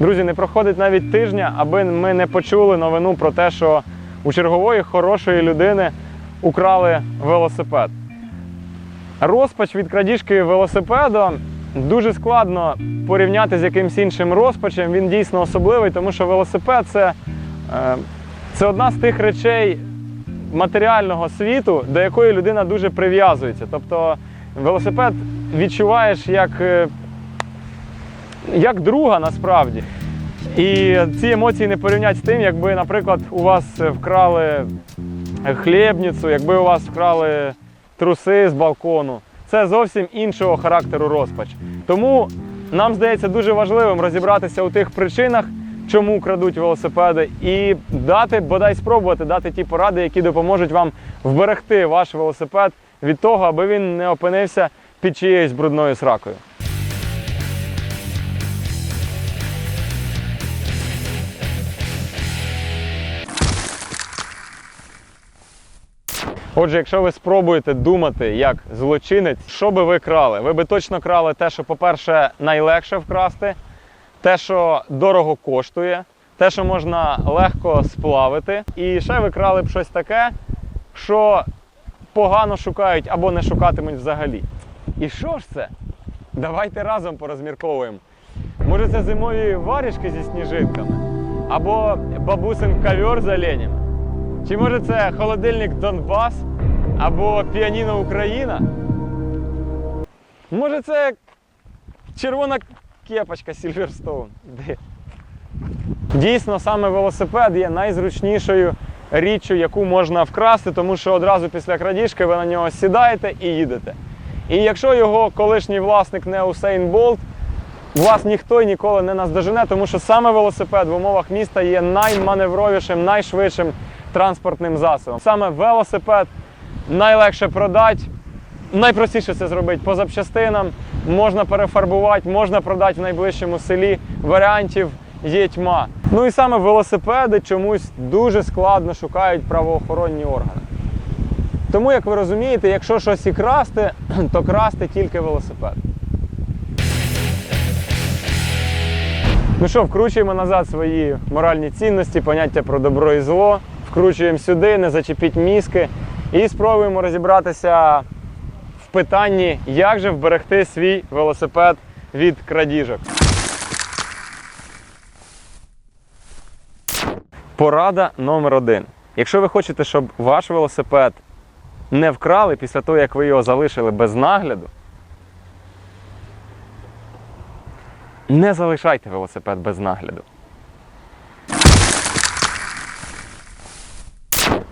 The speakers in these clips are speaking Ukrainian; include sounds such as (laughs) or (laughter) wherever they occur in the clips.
Друзі, не проходить навіть тижня, аби ми не почули новину про те, що у чергової хорошої людини украли велосипед. Розпач від крадіжки велосипеда дуже складно порівняти з якимсь іншим розпачем. Він дійсно особливий, тому що велосипед це, е, це одна з тих речей матеріального світу, до якої людина дуже прив'язується. Тобто велосипед відчуваєш як, е, як друга насправді. І ці емоції не порівнять з тим, якби, наприклад, у вас вкрали хлібницю, якби у вас вкрали труси з балкону. Це зовсім іншого характеру розпач. Тому нам здається дуже важливим розібратися у тих причинах, чому крадуть велосипеди, і дати, бодай спробувати дати ті поради, які допоможуть вам вберегти ваш велосипед від того, аби він не опинився під чиєюсь брудною сракою. Отже, якщо ви спробуєте думати як злочинець, що би ви крали? Ви би точно крали те, що, по-перше, найлегше вкрасти, те, що дорого коштує, те, що можна легко сплавити. І ще ви крали б щось таке, що погано шукають або не шукатимуть взагалі. І що ж це? Давайте разом порозмірковуємо. Може, це зимові варішки зі сніжинками, або бабусин ковер з оленями. Чи може це холодильник Донбас або піаніно Україна? Може це червона кепочка? Де? Дійсно, саме велосипед є найзручнішою річчю, яку можна вкрасти, тому що одразу після крадіжки ви на нього сідаєте і їдете. І якщо його колишній власник не Усейн Болт, вас ніхто ніколи не наздожене, тому що саме велосипед в умовах міста є найманевровішим, найшвидшим транспортним засобом. Саме велосипед найлегше продати, найпростіше це зробити по запчастинам, можна перефарбувати, можна продати в найближчому селі. Варіантів є тьма. Ну і саме велосипеди чомусь дуже складно шукають правоохоронні органи. Тому, як ви розумієте, якщо щось і красти, (clears throat) то красти тільки велосипед. Ну що, вкручуємо назад свої моральні цінності, поняття про добро і зло, вкручуємо сюди, не зачепіть мізки і спробуємо розібратися в питанні, як же вберегти свій велосипед від крадіжок. Порада номер один. Якщо ви хочете, щоб ваш велосипед не вкрали після того, як ви його залишили без нагляду, не залишайте велосипед без нагляду.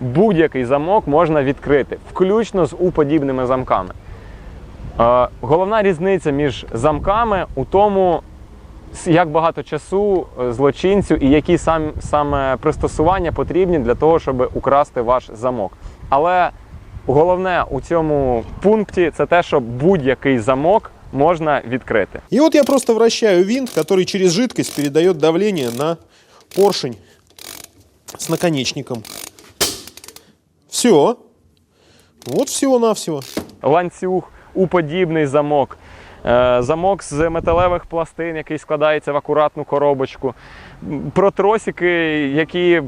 Будь-який замок можна відкрити, включно з уподібними замками. Е, Головна різниця між замками у тому, як багато часу е, злочинцю і які сам, саме пристосування потрібні для того, щоб украсти ваш замок. Але головне у цьому пункті це те, що будь-який замок можна відкрити. И вот я просто вращаю винт, который через жидкость передает давление на поршень с наконечником. Все. Вот всего-навсего. ланцюг, уподібний замок, е, замок з металевих пластин, який складається в акуратну коробочку. Про тросики, які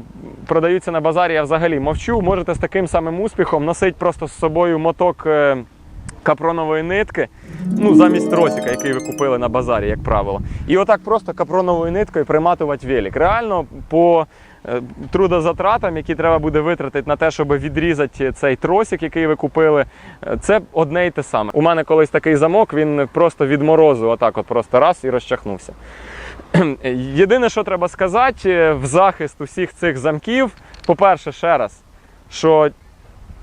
продаються на базарі, я взагалі мовчу. Можете з таким самим успіхом носити просто з собою моток е, капронової нитки, ну, замість тросика, який ви купили на базарі, як правило. І отак просто капроновою ниткою приматувати велик. Реально по трудозатратам, які треба буде витратити на те, щоб відрізати цей тросик, який ви купили, е, це одне і те саме. У мене колись такий замок, він просто від морозу, отак, от просто раз і розчахнувся. (clears throat) Єдине, що треба сказати, е, в захист усіх цих замків, по-перше, ще раз, що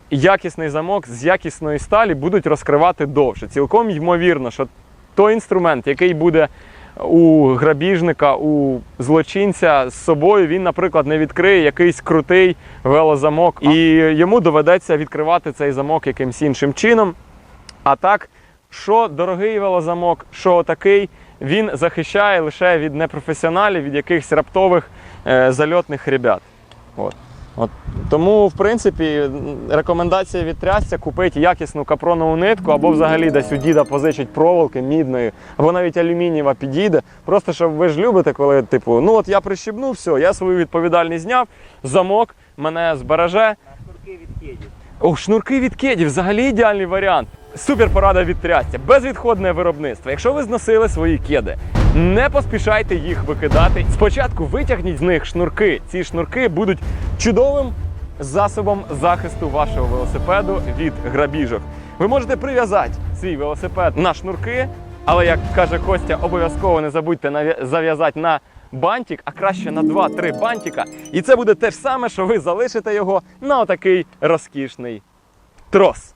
якісний замок з якісної сталі будуть розкривати довше. Цілком ймовірно, що той інструмент, який буде у грабіжника, у злочинця з собою, він, наприклад, не відкриє якийсь крутий велозамок, і йому доведеться відкривати цей замок якимсь іншим чином. А так, що дорогий велозамок, що такий, він захищає лише від непрофесіоналів, від якихось раптових е, зальотних ребят. От. От, тому, в принципі, рекомендація від трясця купити якісну капронову нитку або взагалі десь у діда позичить проволоки мідної, або навіть алюмінієва підійде. Просто щоб ви ж любите, коли, типу, ну от я прищібнув, все, я свою відповідальність зняв, замок мене збереже. Шнурки від кедів. О, шнурки від кедів взагалі ідеальний варіант. Супер порада від трястя. Безвідходне виробництво. Якщо ви зносили свої кеди, не поспішайте їх викидати. Спочатку витягніть з них шнурки. Ці шнурки будуть чудовим засобом захисту вашого велосипеду від грабіжок. Ви можете прив'язати свій велосипед на шнурки, але як каже Костя, обов'язково не забудьте зав'язати на бантик, а краще на 2-3 бантика. І це буде те ж саме, що ви залишите його на отакий розкішний трос.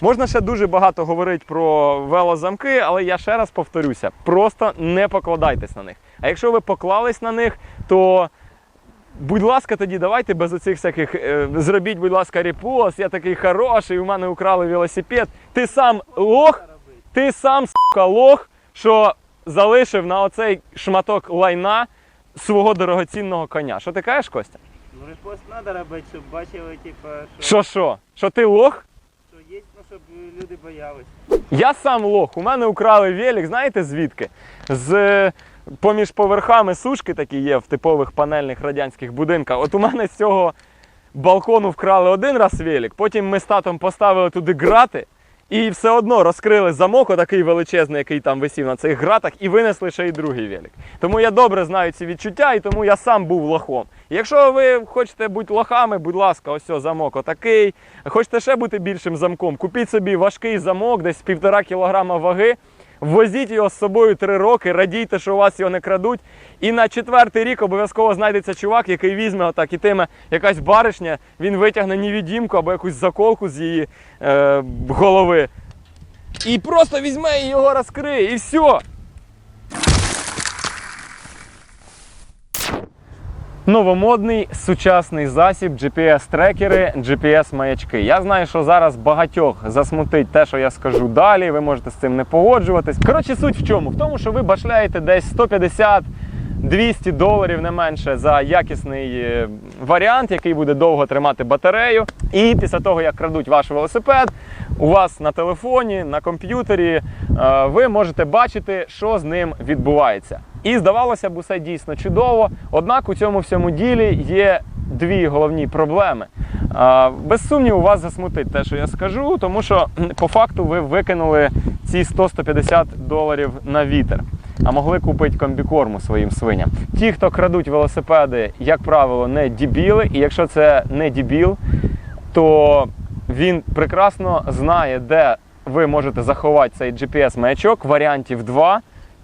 Можна ще дуже багато говорити про велозамки, але я ще раз повторюся: просто не покладайтесь на них. А якщо ви поклались на них, то будь ласка, тоді давайте без оцих всяких е, зробіть, будь ласка, репост, я такий хороший, у мене украли велосипед. Ти сам лох, ти сам сука, лох, що залишив на оцей шматок лайна свого дорогоцінного коня. Що ти кажеш, Костя? Ну репост треба робити, щоб бачили, типу, що, Що що? Що ти лох? Щоб люди боялись. Я сам лох. У мене украли велик, знаєте звідки? З е, поміж поверхами сушки такі є в типових панельних радянських будинках. От у мене з цього балкону вкрали один раз велик, потім ми з татом поставили туди грати. І все одно розкрили замок, отакий величезний, який там висів на цих гратах, і винесли ще й другий велик. Тому я добре знаю ці відчуття, і тому я сам був лохом. Якщо ви хочете бути лохами, будь ласка, ось о, замок отакий. Хочете ще бути більшим замком, купіть собі важкий замок, десь півтора кілограма ваги. Возіть його з собою три роки, радійте, що у вас його не крадуть. І на четвертий рік обов'язково знайдеться чувак, який візьме отак і тиме якась баришня, він витягне невідімку або якусь заколку з її е, голови. І просто візьме і його розкриє, і все. Новомодний сучасний засіб GPS-трекери, GPS-маячки. Я знаю, що зараз багатьох засмутить те, що я скажу далі. Ви можете з цим не погоджуватись. Коротше, суть в чому? В тому, що ви башляєте десь 150 200 доларів не менше за якісний е, варіант, який буде довго тримати батарею. І після того, як крадуть ваш велосипед, у вас на телефоні, на комп'ютері, е, ви можете бачити, що з ним відбувається. І здавалося б, усе дійсно чудово. Однак у цьому всьому ділі є дві головні проблеми. Без сумніву, вас засмутить те, що я скажу, тому що по факту ви викинули ці 100-150 доларів на вітер а могли купити комбікорму своїм свиням. Ті, хто крадуть велосипеди, як правило, не дібіли, і якщо це не дібіл, то він прекрасно знає, де ви можете заховати цей GPS-маячок, варіантів два.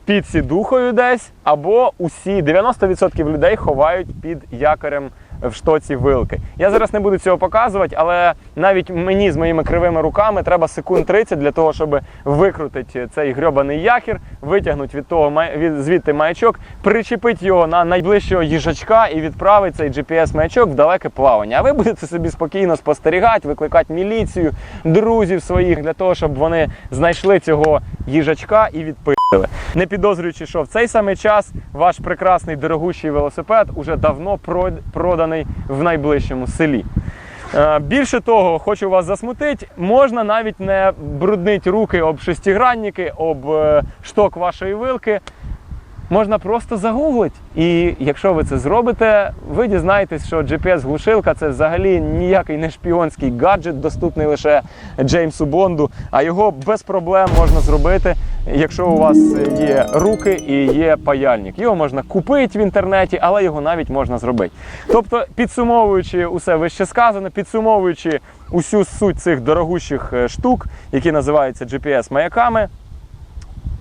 Під сідухою десь, або усі 90% людей ховають під якорем в штоці вилки. Я зараз не буду цього показувати, але навіть мені з моїми кривими руками треба секунд 30 для того, щоб викрутити цей грьобаний яхір, витягнути від того від звідти маячок, причепити його на найближчого їжачка і відправити цей GPS-маячок в далеке плавання. А ви будете собі спокійно спостерігати, викликати міліцію, друзів своїх для того, щоб вони знайшли цього їжачка і відпили. Не підозрюючи, що в цей самий час ваш прекрасний дорогущий велосипед уже давно проданий в найближчому селі. Е, Більше того, хочу вас засмутити, можна навіть не бруднити руки об шестигранники, об е, шток вашої вилки. Можна просто загуглити. І якщо ви це зробите, ви дізнаєтесь, що GPS-глушилка це взагалі ніякий не шпіонський гаджет, доступний лише Джеймсу Бонду, а його без проблем можна зробити, якщо у вас є руки і є паяльник. Його можна купити в інтернеті, але його навіть можна зробити. Тобто, підсумовуючи усе вище сказане, підсумовуючи усю суть цих дорогущих е, штук, які називаються GPS-маяками,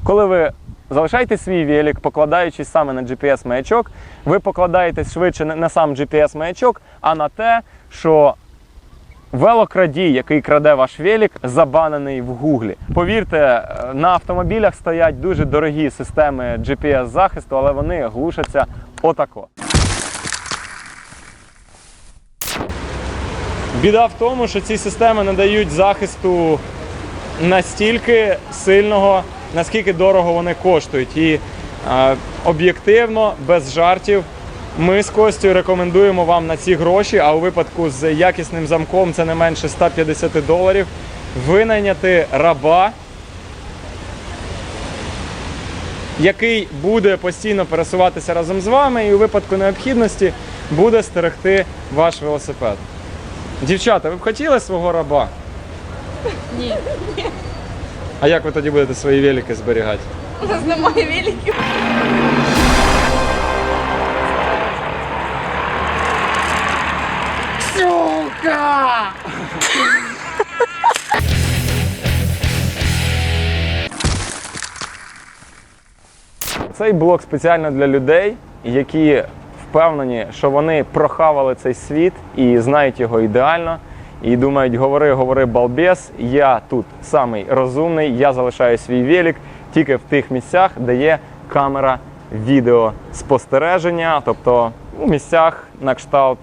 коли ви залишаєте свій велик, покладаючись саме на GPS-маячок, ви покладаєтесь швидше на сам GPS-маячок, а на те, що велокрадій, який краде ваш велик, забанений в Гуглі. Повірте, е, на автомобілях стоять дуже дорогі системи GPS-захисту, але вони глушаться отако. Біда в тому, що ці системи не дають захисту настільки сильного, наскільки дорого вони коштують. І е, об'єктивно, без жартів, Ми з Костю рекомендуємо вам на ці гроші, а у випадку з якісним замком це не менше 150 доларів. Винайняти раба, який буде постійно пересуватися разом з вами і у випадку необхідності буде стерегти ваш велосипед. Дівчата, ви б хотіли свого раба? Ні. А як ви тоді будете свої велики зберігати? У нас немає великів. Цей блок спеціально для людей, які впевнені, що вони прохавали цей світ і знають його ідеально. І думають, говори, говори, балбес, я тут самий розумний, я залишаю свій велик тільки в тих місцях, де є камера відеоспостереження, тобто у місцях на кшталт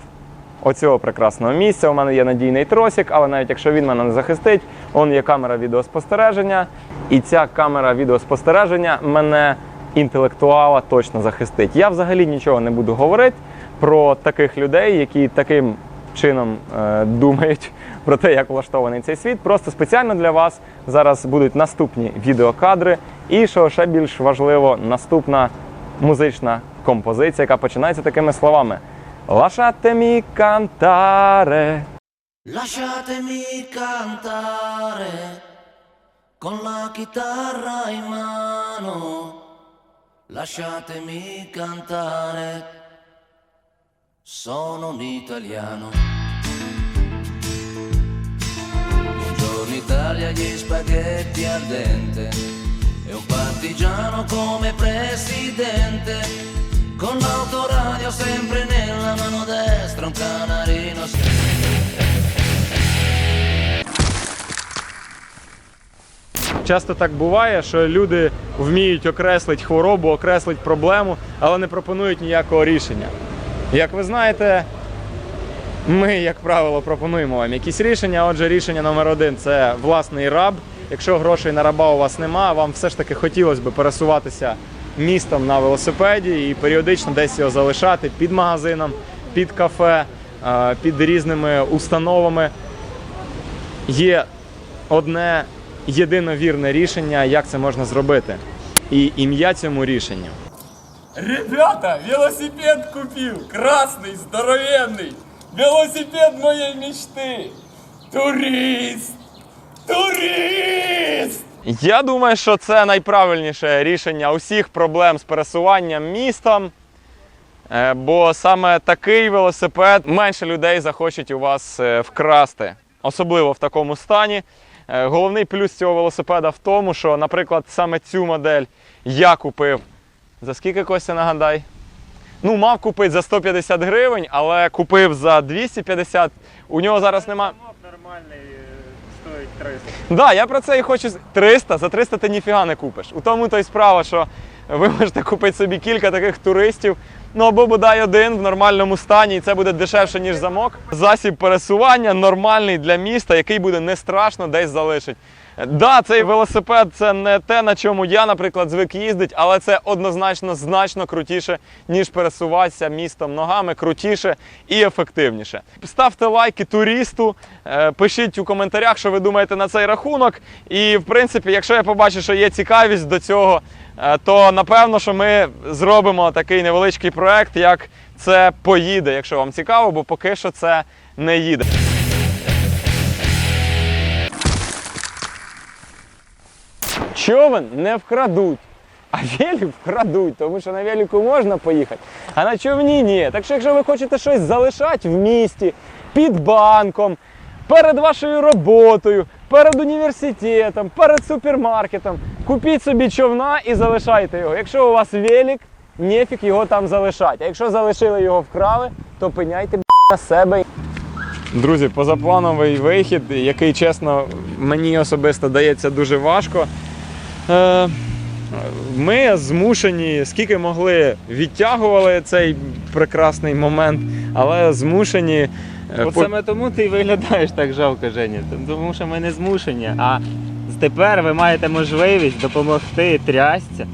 оцього прекрасного місця. У мене є надійний тросик, але навіть якщо він мене не захистить, он є камера відеоспостереження, і ця камера відеоспостереження мене інтелектуала точно захистить. Я взагалі нічого не буду говорити про таких людей, які таким чином е, думають (laughs) про те, як влаштований цей світ. Просто спеціально для вас зараз будуть наступні відеокадри, і що ще більш важливо, наступна музична композиція, яка починається такими словами: Lasciatemi cantare. Lasciatemi cantare con la chitarra in mano. Lasciatemi cantare. Sono un italiano. Buongiorno Italia, gli spaghetti al dente. E un partigiano come presidente. Con l'autoradio sempre nella mano destra, un canarino. Часто так буває, що люди вміють окреслити хворобу, окреслити проблему, але не пропонують ніякого рішення. Як ви знаєте, ми, як правило, пропонуємо вам якісь рішення. Отже, рішення номер один це власний раб. Якщо грошей на раба у вас нема, вам все ж таки хотілося б пересуватися містом на велосипеді і періодично десь його залишати під магазином, під кафе, е, під різними установами. Є одне єдино вірне рішення, як це можна зробити. І ім'я цьому рішенню. Ребята, велосипед купил, красный, здоровенный. Велосипед моей мечты. Турист! Турист! Я думаю, що це найправильніше рішення усіх проблем з пересуванням містом. Е, Бо саме такий велосипед менше людей захочуть у вас е, вкрасти, особливо в такому стані. Е, Головний плюс цього велосипеда в тому, що, наприклад, саме цю модель я купив. За скільки Костя нагадай? Ну, мав купити за 150 гривень, але купив за 250. У нього зараз нема. Замок нормальний е, стоїть 300. Да, я про це і хочу. 300, за 300 ти ніфіга не купиш. У тому то й справа, що ви можете купити собі кілька таких туристів, ну або бодай один в нормальному стані, і це буде дешевше, ніж замок. Засіб пересування нормальний для міста, який буде не страшно десь залишить. Да, цей велосипед це не те, на чому я, наприклад, звик їздити, але це однозначно значно крутіше, ніж пересуватися містом ногами, крутіше і ефективніше. Ставте лайки туристу, е, пишіть у коментарях, що ви думаєте на цей рахунок. І, в принципі, якщо я побачу, що є цікавість до цього, е, то напевно, що ми зробимо такий невеличкий проект, як це поїде, якщо вам цікаво, бо поки що це не їде. Човен не вкрадуть, а велик вкрадуть, тому що на велику можна поїхати, а на човні ні. Так що, якщо ви хочете щось залишати в місті, під банком, перед вашою роботою, перед університетом, перед супермаркетом, купіть собі човна і залишайте його. Якщо у вас велик, нефік його там залишати. А якщо залишили його вкрали, то пеняйте б**, на себе. Друзі, позаплановий вихід, який, чесно, мені особисто дається дуже важко. Е, Ми змушені, скільки могли, відтягували цей прекрасний момент, але змушені. е, От саме тому ти виглядаєш так жалко, Женя. Тому що ми не змушені. А тепер ви маєте можливість допомогти трясця.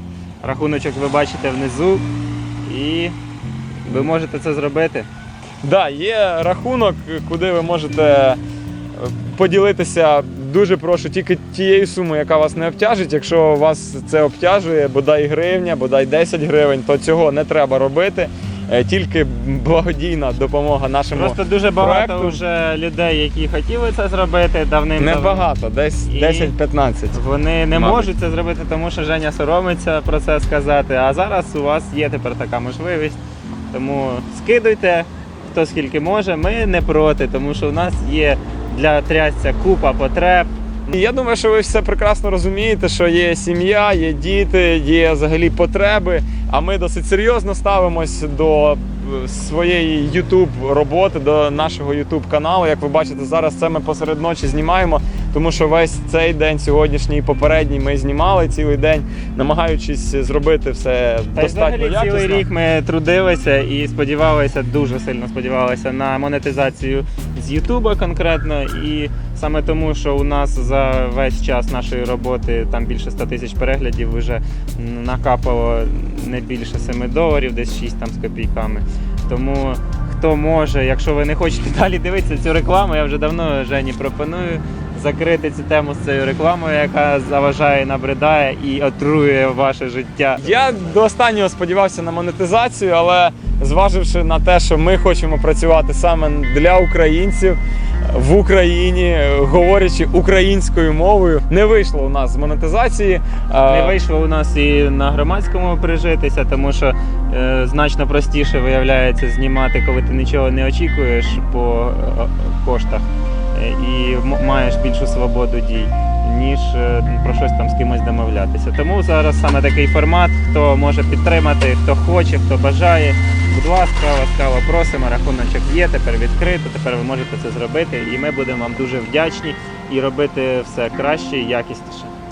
Рахуночок ви бачите внизу. І Ви можете це зробити. Да, є рахунок, куди ви можете е, поділитися. Дуже прошу тільки тією сумою, яка вас не обтяжить. Якщо вас це обтяжує, бодай гривня, бодай 10 гривень, то цього не треба робити. Е, Тільки благодійна допомога нашому Просто дуже багато проекту. вже людей, які хотіли це зробити давним Небагато, десь 10-15. Вони не Мабуть. можуть це зробити, тому що Женя соромиться про це сказати. А зараз у вас є тепер така можливість. Тому скидуйте хто скільки може. Ми не проти, тому що у нас є для трясця купа потреб. Я думаю, що ви все прекрасно розумієте, що є сім'я, є діти, є взагалі потреби. А ми досить серйозно ставимось до своєї YouTube роботи, до нашого YouTube каналу. Як ви бачите, зараз це ми посеред ночі знімаємо, тому що весь цей день, сьогоднішній і попередній, ми знімали цілий день, намагаючись зробити все Та достатньо взагалі якісно. цілий рік ми трудилися і сподівалися, дуже сильно сподівалися на монетизацію з Ютуба конкретно. І саме тому, що у нас за весь час нашої роботи там більше 100 тисяч переглядів вже накапало не більше 7 доларів, десь 6 там з копійками. Тому хто може, якщо ви не хочете (laughs) далі дивитися цю рекламу, я вже давно Жені пропоную закрити цю тему з цією рекламою, яка заважає, набридає і отрує ваше життя. Я до останнього сподівався на монетизацію, але зваживши на те, що ми хочемо працювати саме для українців в Україні, говорячи українською мовою, не вийшло у нас з монетизації. Не вийшло у нас і на громадському прижитися, тому що е, значно простіше виявляється знімати, коли ти нічого не очікуєш по е, коштах е, і маєш більшу свободу дій, ніж е, про щось там з кимось домовлятися. Тому зараз саме такий формат, хто може підтримати, хто хоче, хто бажає. Будь ласка, ласкаво просимо, рахуночок є, тепер відкрито, тепер ви можете це зробити, і ми будемо вам дуже вдячні і робити все краще і якісніше.